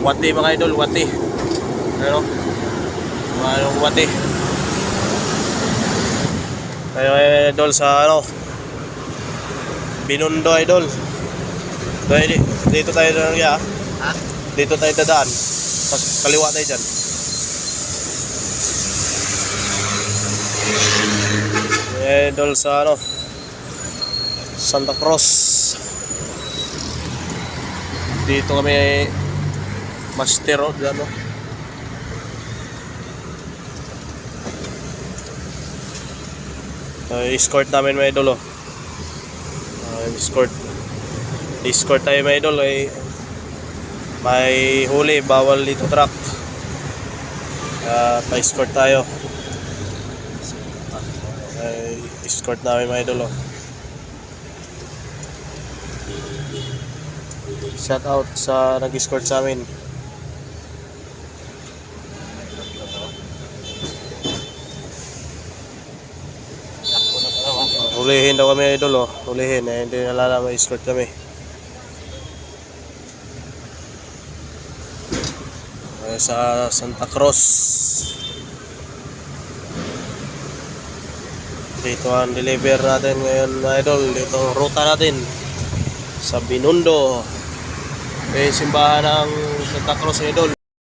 Wati mga idol, wati. Ano? Mga anong wati. Tayo idol sa ano? Binundo idol. Tayo, di- dito tayo na ya. Ha? Dito tayo dadaan. Pas kaliwa tayo dyan. Idol sa ano? Santa Cruz. Dito kami Master Road, ano? Uh, escort namin mga idol, oh. Uh, escort. Escort tayo mga idol, eh. May huli, bawal dito truck. Kaya pa-escort tayo. Ay, escort namin mga idol, oh. Shout out sa nag-escort sa amin. Hulihin daw kami idol oh. Hulihin eh. Hindi nalala ma-escort kami. Eh, sa Santa Cruz. Dito ang deliver natin ngayon mga idol. Dito ang ruta natin. Sa Binundo. Eh, simbahan ng Santa Cruz idol.